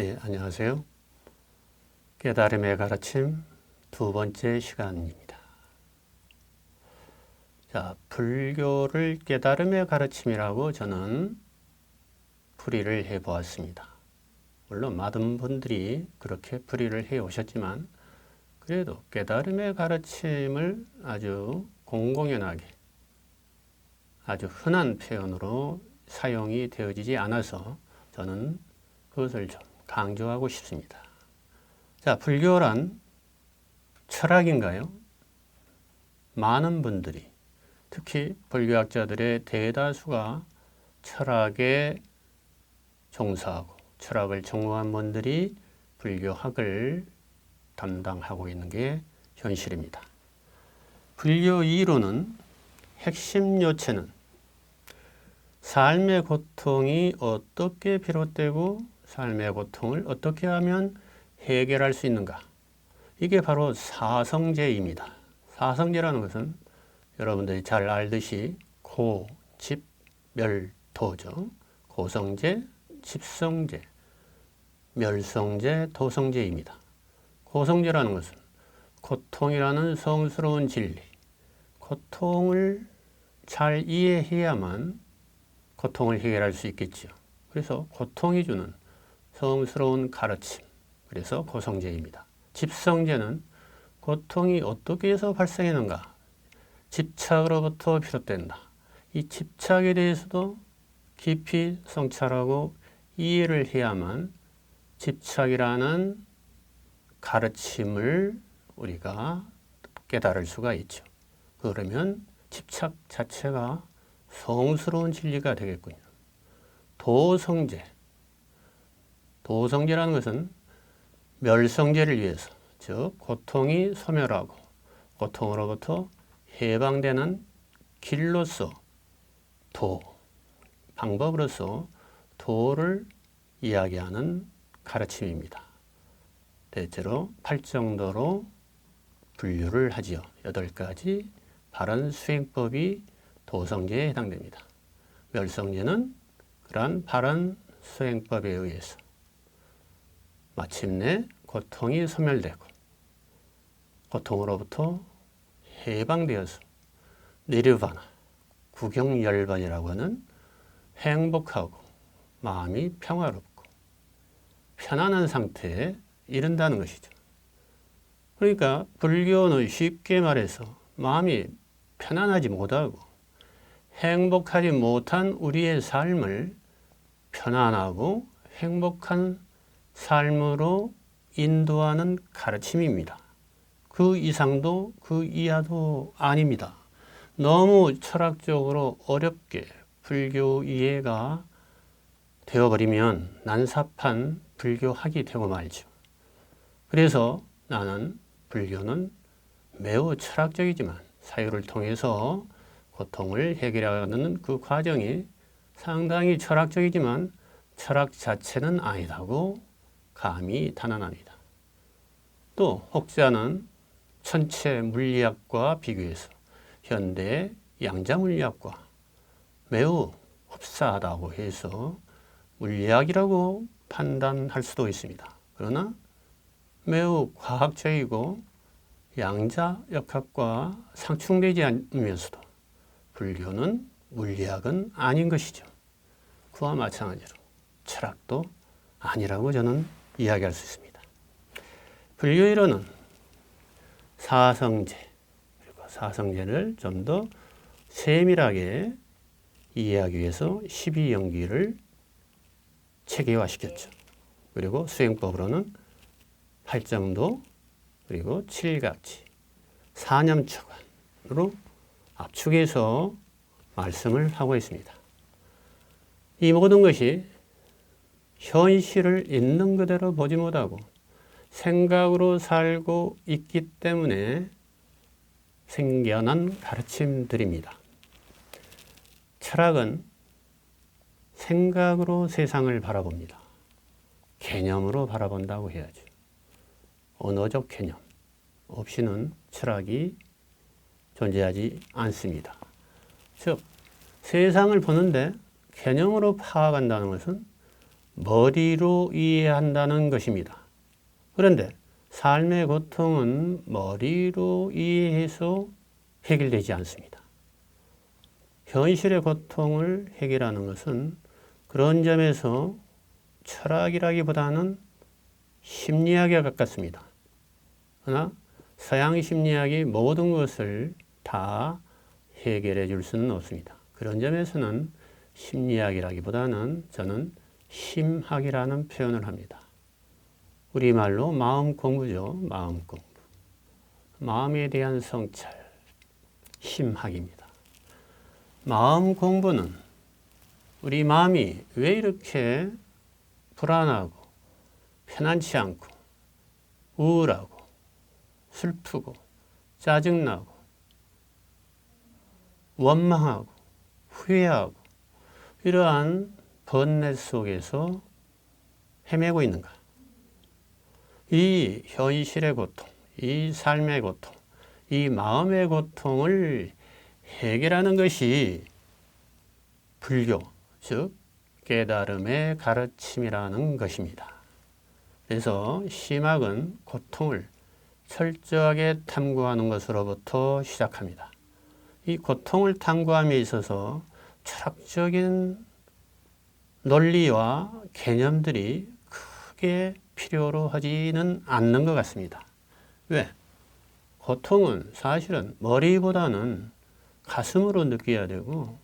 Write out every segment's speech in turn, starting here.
네, 안녕하세요. 깨달음의 가르침 두 번째 시간입니다. 자, 불교를 깨달음의 가르침이라고 저는 풀이를 해 보았습니다. 물론 많은 분들이 그렇게 풀이를 해 오셨지만 그래도 깨달음의 가르침을 아주 공공연하게 아주 흔한 표현으로 사용이 되어지지 않아서 저는 그것을 좀 강조하고 싶습니다. 자, 불교란 철학인가요? 많은 분들이 특히 불교학자들의 대다수가 철학에 종사하고 철학을 전공한 분들이 불교학을 담당하고 있는 게 현실입니다. 불교 이론은 핵심 요체는 삶의 고통이 어떻게 비롯되고 삶의 고통을 어떻게 하면 해결할 수 있는가? 이게 바로 사성제입니다. 사성제라는 것은 여러분들이 잘 알듯이 고, 집, 멸, 도죠. 고성제, 집성제, 멸성제, 도성제입니다. 고성제라는 것은 고통이라는 성스러운 진리, 고통을 잘 이해해야만 고통을 해결할 수 있겠지요. 그래서 고통이 주는 성스러운 가르침, 그래서 고성제입니다. 집성제는 고통이 어떻게 해서 발생하는가? 집착으로부터 비롯된다. 이 집착에 대해서도 깊이 성찰하고 이해를 해야만 집착이라는 가르침을 우리가 깨달을 수가 있죠. 그러면 집착 자체가 성스러운 진리가 되겠군요. 도성제. 도성제라는 것은 멸성제를 위해서, 즉, 고통이 소멸하고 고통으로부터 해방되는 길로서 도, 방법으로서 도를 이야기하는 가르침입니다. 대체로 팔정도로 분류를 하지요. 여덟 가지 바른 수행법이 도성제에 해당됩니다. 멸성제는 그러한 바른 수행법에 의해서 마침내 고통이 소멸되고 고통으로부터 해방되어서 니르바나, 구경열반이라고 하는 행복하고 마음이 평화롭고 편안한 상태에 이른다는 것이죠. 그러니까 불교는 쉽게 말해서 마음이 편안하지 못하고 행복하지 못한 우리의 삶을 편안하고 행복한 삶으로 인도하는 가르침입니다. 그 이상도 그 이하도 아닙니다. 너무 철학적으로 어렵게 불교 이해가 되어버리면 난삽한 불교학이 되고 말죠. 그래서 나는 불교는 매우 철학적이지만 사유를 통해서 고통을 해결하는 그 과정이 상당히 철학적이지만 철학 자체는 아니다고 감히 단언합니다. 또 혹자는 천체 물리학과 비교해서 현대 양자 물리학과 매우 흡사하다고 해서 물리학이라고 판단할 수도 있습니다. 그러나 매우 과학적이고 양자 역학과 상충되지 않으면서도 불교는 물리학은 아닌 것이죠. 그와 마찬가지로 철학도 아니라고 저는 이야기할 수 있습니다. 불교 이론은 사성제 그리고 사성제를 좀 더 세밀하게 이해하기 위해서 12연기를 체계화시켰죠. 그리고 수행법으로는 팔정도 그리고 칠각지 사념초관으로 압축해서 말씀을 하고 있습니다. 이 모든 것이 현실을 있는 그대로 보지 못하고 생각으로 살고 있기 때문에 생겨난 가르침들입니다. 철학은 생각으로 세상을 바라봅니다. 개념으로 바라본다고 해야죠. 언어적 개념 없이는 철학이 존재하지 않습니다. 즉, 세상을 보는데 개념으로 파악한다는 것은 머리로 이해한다는 것입니다. 그런데 삶의 고통은 머리로 이해해서 해결되지 않습니다. 현실의 고통을 해결하는 것은 그런 점에서 철학이라기보다는 심리학에 가깝습니다. 그러나 서양 심리학이 모든 것을 다 해결해 줄 수는 없습니다. 그런 점에서는 심리학이라기보다는 저는 심학이라는 표현을 합니다. 우리말로 마음 공부죠. 마음 공부. 마음에 대한 성찰. 심학입니다. 마음 공부는 우리 마음이 왜 이렇게 불안하고 편안치 않고 우울하고 슬프고 짜증나고 원망하고 후회하고 이러한 번뇌 속에서 헤매고 있는가? 이 현실의 고통, 이 삶의 고통, 이 마음의 고통을 해결하는 것이 불교, 즉 깨달음의 가르침이라는 것입니다. 그래서 심학은 고통을 철저하게 탐구하는 것으로부터 시작합니다. 이 고통을 탐구함에 있어서 철학적인 논리와 개념들이 크게 필요로 하지는 않는 것 같습니다. 왜? 고통은 사실은 머리보다는 가슴으로 느껴야 되고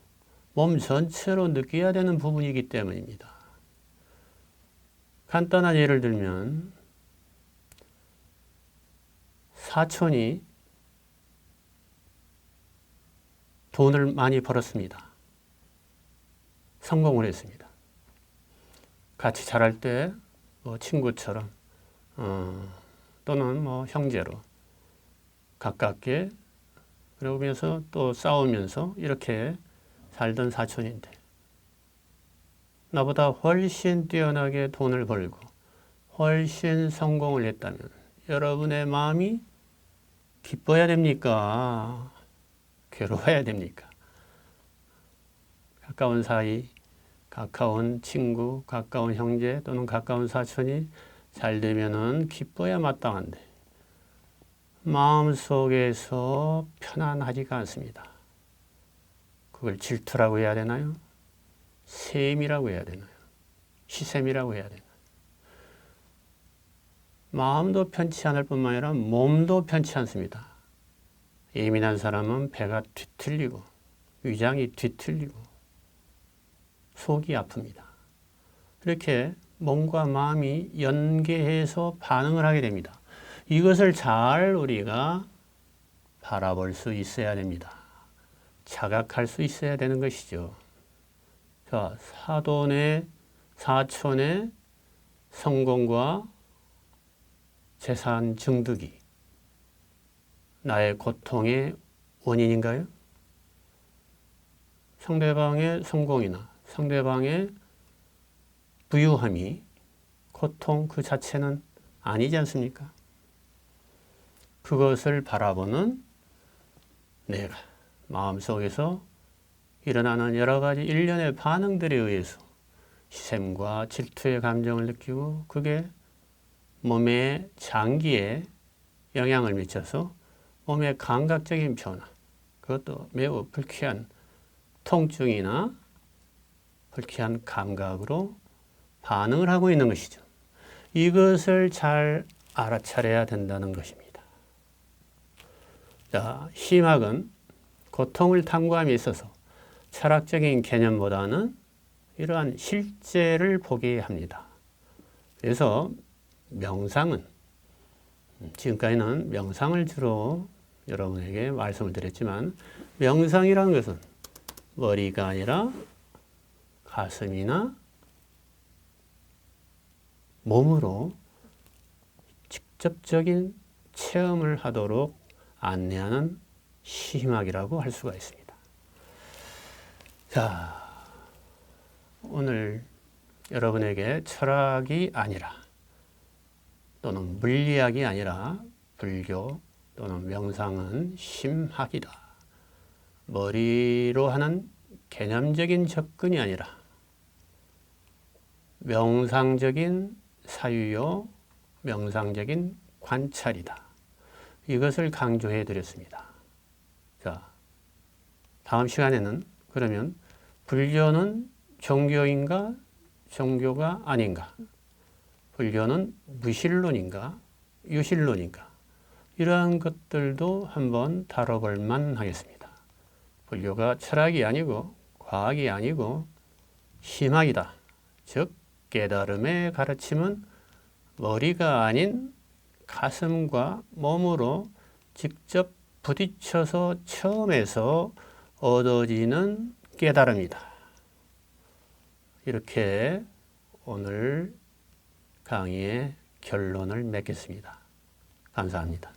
몸 전체로 느껴야 되는 부분이기 때문입니다. 간단한 예를 들면 사촌이 돈을 많이 벌었습니다. 성공을 했습니다. 같이 자랄 때 뭐 친구처럼 어, 또는 뭐 형제로 가깝게 그러면서 또 싸우면서 이렇게 살던 사촌인데 나보다 훨씬 뛰어나게 돈을 벌고 훨씬 성공을 했다면 여러분의 마음이 기뻐야 됩니까? 괴로워야 됩니까? 가까운 사이, 가까운 친구, 가까운 형제 또는 가까운 사촌이 잘 되면은 기뻐야 마땅한데 마음 속에서 편안하지가 않습니다. 그걸 질투라고 해야 되나요? 셈이라고 해야 되나요? 시샘이라고 해야 되나요? 마음도 편치 않을 뿐만 아니라 몸도 편치 않습니다. 예민한 사람은 배가 뒤틀리고 위장이 뒤틀리고 속이 아픕니다. 이렇게 몸과 마음이 연계해서 반응을 하게 됩니다. 이것을 잘 우리가 바라볼 수 있어야 됩니다. 자각할 수 있어야 되는 것이죠. 자, 사돈의 사촌의 성공과 재산 증득이 나의 고통의 원인인가요? 상대방의 성공이나 상대방의 부유함이 고통 그 자체는 아니지 않습니까? 그것을 바라보는 내가 마음속에서 일어나는 여러 가지 일련의 반응들에 의해서 시샘과 질투의 감정을 느끼고 그게 몸의 장기에 영향을 미쳐서 몸의 감각적인 변화, 그것도 매우 불쾌한 통증이나 불쾌한 감각으로 반응을 하고 있는 것이죠. 이것을 잘 알아차려야 된다는 것입니다. 자, 심학은 고통을 탐구함에 있어서 철학적인 개념보다는 이러한 실제를 보게 합니다. 그래서 명상은 지금까지는 명상을 주로 여러분에게 말씀을 드렸지만 명상이라는 것은 머리가 아니라 가슴이나 몸으로 직접적인 체험을 하도록 안내하는 심학이라고 할 수가 있습니다. 자, 오늘 여러분에게 철학이 아니라 또는 물리학이 아니라 불교 또는 명상은 심학이다. 머리로 하는 개념적인 접근이 아니라 명상적인 사유요, 명상적인 관찰이다. 이것을 강조해 드렸습니다. 자, 다음 시간에는 그러면 불교는 종교인가 종교가 아닌가? 불교는 무신론인가 유신론인가? 이러한 것들도 한번 다뤄볼 만 하겠습니다. 불교가 철학이 아니고 과학이 아니고 심학이다. 즉 깨달음의 가르침은 머리가 아닌 가슴과 몸으로 직접 부딪혀서 처음에서 얻어지는 깨달음이다. 이렇게 오늘 강의의 결론을 맺겠습니다. 감사합니다.